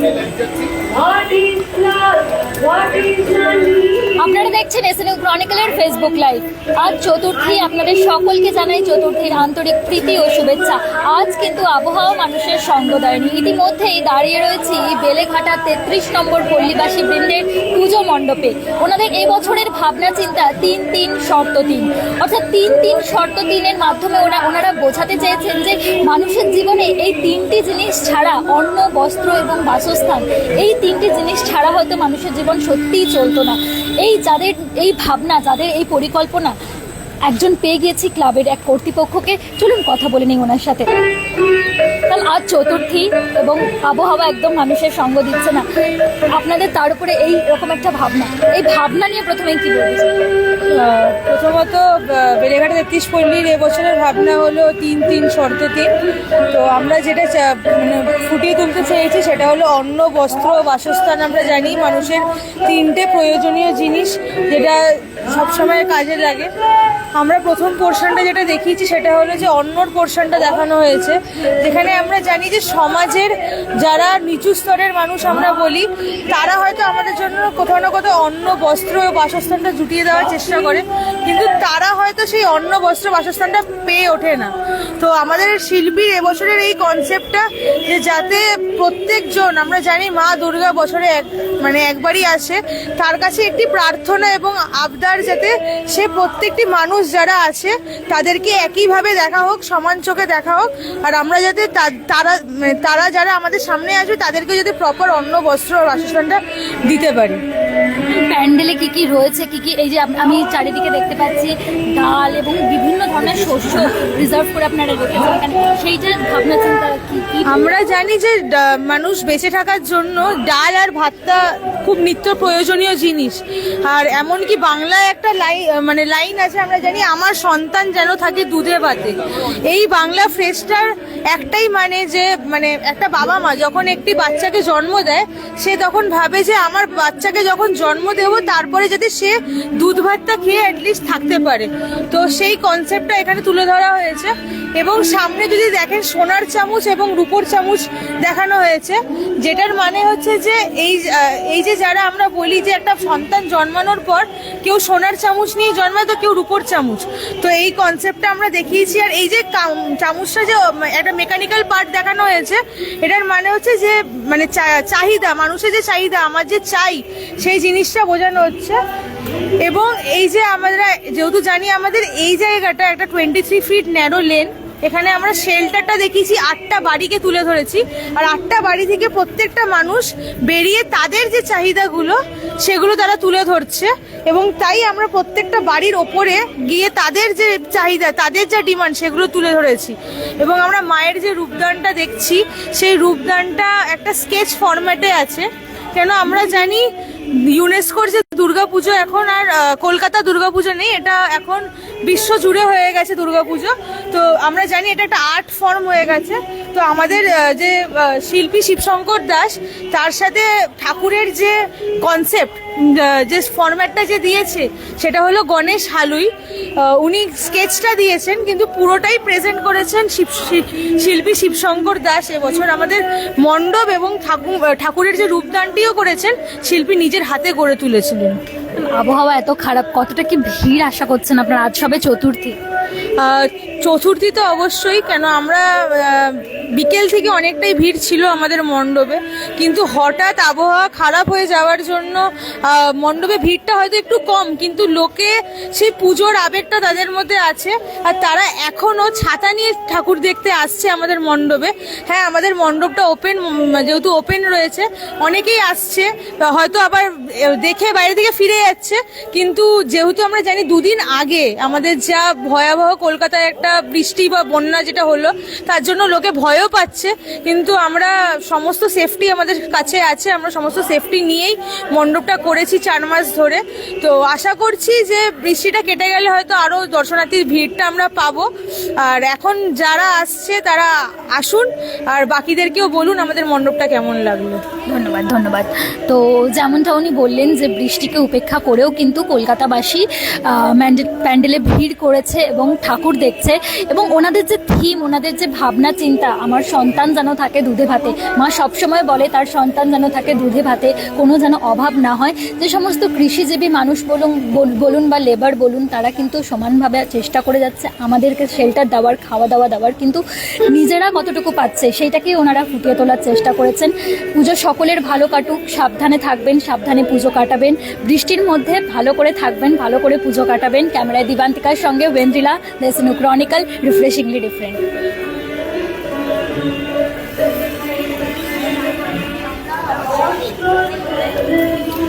Let's go. দেখছেন এসএনইউ ক্রনিকলের Facebook live আজ চতুর্থী, আপনাদের সকলকে জানাই চতুর্থীর আন্তরিক প্রীতি ও শুভেচ্ছা। আজ কিন্তু আবহাওয়া মানুষের সঙ্গ দেয়নি ইতিমধ্যেই দাঁড়িয়ে রয়েছি বেলেঘাটা তেত্রিশ নম্বর পল্লীবাসী বৃন্দের পুজো মণ্ডপে। ওনাদের এই বছরের ভাবনা, চিন্তা তিন তিন শর্ত তিন। অর্থাৎ তিন তিন শর্ত তিনের মাধ্যমে ওরা ওনারা বোঝাতে চেয়েছেন যে মানুষের জীবনে এই তিনটি জিনিস ছাড়া অন্ন, বস্ত্র এবং বাসস্থান, এই তিনটি জিনিস ছাড়া হয়তো মানুষের জীবন সত্যিই চলতো না। এই যাদের এই ভাবনা, যাদের এই পরিকল্পনা, একজন পেয়ে গিয়েছি ক্লাবের এক কর্তৃপক্ষকে। চলুন কথা বলে নিই ওনার সাথে। আজ চতুর্থী এবং আবহাওয়া একদম মানুষের সঙ্গ দিচ্ছে না। আপনাদের তার উপরে এই রকম একটা ভাবনা। এই ভাবনা নিয়ে প্রথমে কি বলছি প্রথমত বেলেঘাটা তেত্রিশ পল্লীর এবছরের ভাবনা হলো তিন তিন শর্ত তিন তো আমরা যেটা মানে ফুটিয়ে তুলতে চেয়েছি সেটা হলো অন্ন, বস্ত্র, বাসস্থান আমরা জানি মানুষের তিনটে প্রয়োজনীয় জিনিস যেটা সবসময় কাজে লাগে। আমরা প্রথম পোর্শনটা যেটা দেখিয়েছি সেটা হলো যে অন্নর পোর্শনটা দেখানো হয়েছে। যেখানে আমরা জানি যে সমাজের যারা নিচু স্তরের মানুষ আমরা বলি, তারা হয়তো আমাদের জন্য কোথাও না কোথাও অন্ন, বস্ত্র ও বাসস্থানটা জুটিয়ে দেওয়ার চেষ্টা করে, কিন্তু তারা হয়তো সেই অন্ন, বস্ত্র, বাসস্থানটা পেয়ে ওঠে না। তো আমাদের শিল্পীর এবছরের এই কনসেপ্টটা যে যাতে প্রত্যেকজন, আমরা জানি মা দুর্গা বছরে এক মানে একবারই আসে, তার কাছে একটি প্রার্থনা এবং আবদার যাতে সে প্রত্যেকটি মানুষ যারা আছে তাদেরকে একইভাবে দেখা হোক সমান চোখে দেখা হোক। আর আমরা যাতে তারা মানে তারা যারা আমাদের সামনে আসবে তাদেরকে যাতে প্রপার অন্ন বস্ত্র বাসস্থানটা দিতে পারি। প্যান্ডেলে কি কি রয়েছে? কি কি এই যে আমি চারিদিকে দেখতে পাচ্ছি ডাল এবং বিভিন্ন ধরনের শস্য রিজার্ভ করে আপনারা রেখেছেন। সেইটার ভাবনা চিন্তা কি? আমরা জানি যে মানুষ বেঁচে থাকার জন্য ডাল আর ভাতটা খুব নিত্য প্রয়োজনীয় জিনিস। আর এমনকি বাংলায় একটা লাইন মানে লাইন আছে আমরা জানি আমার সন্তান যেন থাকে দুধে ভাতে। এই বাংলা ফ্রেজটার একটাই মানে যে মানে একটা বাবা মা যখন একটি বাচ্চাকে জন্ম দেয়, সে তখন ভাবে যে আমার বাচ্চাকে যখন জন্ম দেব, তারপরে যাতে সে দুধ ভাতটা খেয়ে অ্যাটলিস্ট থাকতে পারে। তো সেই কনসেপ্টটা এখানে তুলে ধরা হয়েছে। এবং সামনে যদি দেখেন সোনার চামচ এবং রূপোর চামচ দেখানো হয়েছে, যেটার মানে হচ্ছে যে এই এই যে যারা আমরা বলি যে একটা সন্তান জন্মানোর পর কেউ সোনার চামচ নিয়ে জন্মায় তো কেউ রূপোর চামচ। তো এই কনসেপ্টটা আমরা দেখিয়েছি। আর এই যে চামচটা যে একটা মেকানিক্যাল পার্ট দেখানো হয়েছে, এটার মানে হচ্ছে যে মানে চাহিদা, মানুষের যে চাহিদা, আমার যে চাই, সেই জিনিসটা বোঝানো হচ্ছে। এবং এই যে আমরা, যেহেতু জানি আমাদের এই জায়গাটা একটা twenty three feet narrow lane এখানে আমরা শেল্টারটা দেখিয়েছি আটটা বাড়িকে তুলে ধরেছি। আর আটটা বাড়ি থেকে প্রত্যেকটা মানুষ বেরিয়ে তাদের যে চাহিদাগুলো, সেগুলো তারা তুলে ধরছে। এবং তাই আমরা প্রত্যেকটা বাড়ির ওপরে গিয়ে তাদের যে চাহিদা, তাদের যা ডিমান্ড সেগুলো তুলে ধরেছি। এবং আমরা মায়ের যে রূপদানটা দেখছি, সেই রূপদানটা একটা স্কেচ ফরম্যাটে আছে। কেন আমরা জানি ইউনেস্কোর যে দুর্গাপুজো এখন আর কলকাতা দুর্গাপুজো নেই, এটা এখন বিশ্ব জুড়ে হয়ে গেছে দুর্গাপুজো। তো আমরা জানি এটা একটা আর্ট ফর্ম হয়ে গেছে। তো আমাদের যে শিল্পী শিবশঙ্কর দাস, তার সাথে ঠাকুরের যে কনসেপ্ট যে ফরম্যাটটা যে দিয়েছে, সেটা হলো গণেশ হালুই। উনি স্কেচটা দিয়েছেন, কিন্তু পুরোটাই প্রেজেন্ট করেছেন শিল্পী শিবশঙ্কর দাস এবছর। আমাদের মণ্ডপ এবং ঠাকুর ঠাকুরের যে রূপদানটিও করেছেন, শিল্পী নিজের হাতে গড়ে তুলেছিলেন। আবহাওয়া এত খারাপ, কতটা কি ভিড় আশা করছেন আপনারা? আজ সবে চতুর্থী। চতুর্থী তো অবশ্যই কেন আমরা বিকেল থেকে অনেকটাই ভিড় ছিল আমাদের মণ্ডপে, কিন্তু হঠাৎ আবহাওয়া খারাপ হয়ে যাওয়ার জন্য মণ্ডপে ভিড়টা হয়তো একটু কম, কিন্তু লোকে সেই পুজোর আবেগটা তাদের মধ্যে আছে, আর তারা এখনও ছাতা নিয়ে ঠাকুর দেখতে আসছে আমাদের মণ্ডপে। হ্যাঁ আমাদের মণ্ডপটা ওপেন যেহেতু ওপেন রয়েছে, অনেকেই আসছে, হয়তো আবার দেখে বাইরে থেকে ফিরে যাচ্ছে, কিন্তু যেহেতু আমরা জানি দুদিন আগে আমাদের যা ভয়াবহ কলকাতায় একটা বৃষ্টি বা বন্যা যেটা হলো, তার জন্য লোকে ভয়ও পাচ্ছে, কিন্তু আমরা সমস্ত সেফটি আমাদের কাছে আছে, আমরা সমস্ত সেফটি নিয়েই মণ্ডপটা করেছি চার মাস ধরে। তো আশা করছি যে বৃষ্টিটা কেটে গেলে হয়তো আরও দর্শনার্থীর ভিড়টা আমরা পাবো। আর এখন যারা আসছে তারা আসুন, আর বাকিদেরকেও বলুন আমাদের মণ্ডপটা কেমন লাগল। ধন্যবাদ ধন্যবাদ। তো যেমনটা উনি বললেন যে বৃষ্টিকে উপেক্ষা করেও কিন্তু কলকাতাবাসী প্যান্ডেলে ভিড় করেছে এবং ঠাকুর দেখছে। এবং ওনাদের যে থিম ওনাদের যে ভাবনা, চিন্তা আমার সন্তান যেন থাকে দুধে ভাতে। মা সবসময় বলে, তার সন্তান যেন থাকে দুধে ভাতে, কোনো যেন অভাব না হয়। যে সমস্ত কৃষিজীবী মানুষ বলুন, বল- বলুন বা লেবার বলুন, তারা কিন্তু সমানভাবে চেষ্টা করে যাচ্ছে আমাদেরকে শেল্টার দেওয়ার, খাওয়া দাওয়া দেওয়ার। কিন্তু নিজেরা কতটুকু পাচ্ছে, সেইটাকেই ওনারা ফুটিয়ে তোলার চেষ্টা করেছেন। পুজো সকলের ভালো কাটুক, সাবধানে থাকবেন, সাবধানে পুজো কাটাবেন। বৃষ্টির মধ্যে ভালো করে থাকবেন, ভালো করে পুজো কাটাবেন। ক্যামেরায় দিবান্তিকার সঙ্গে ওয়েন্দ্রিলা দেশনু ক্রনিকল রিফ্রেশিংলি ডিফারেন্ট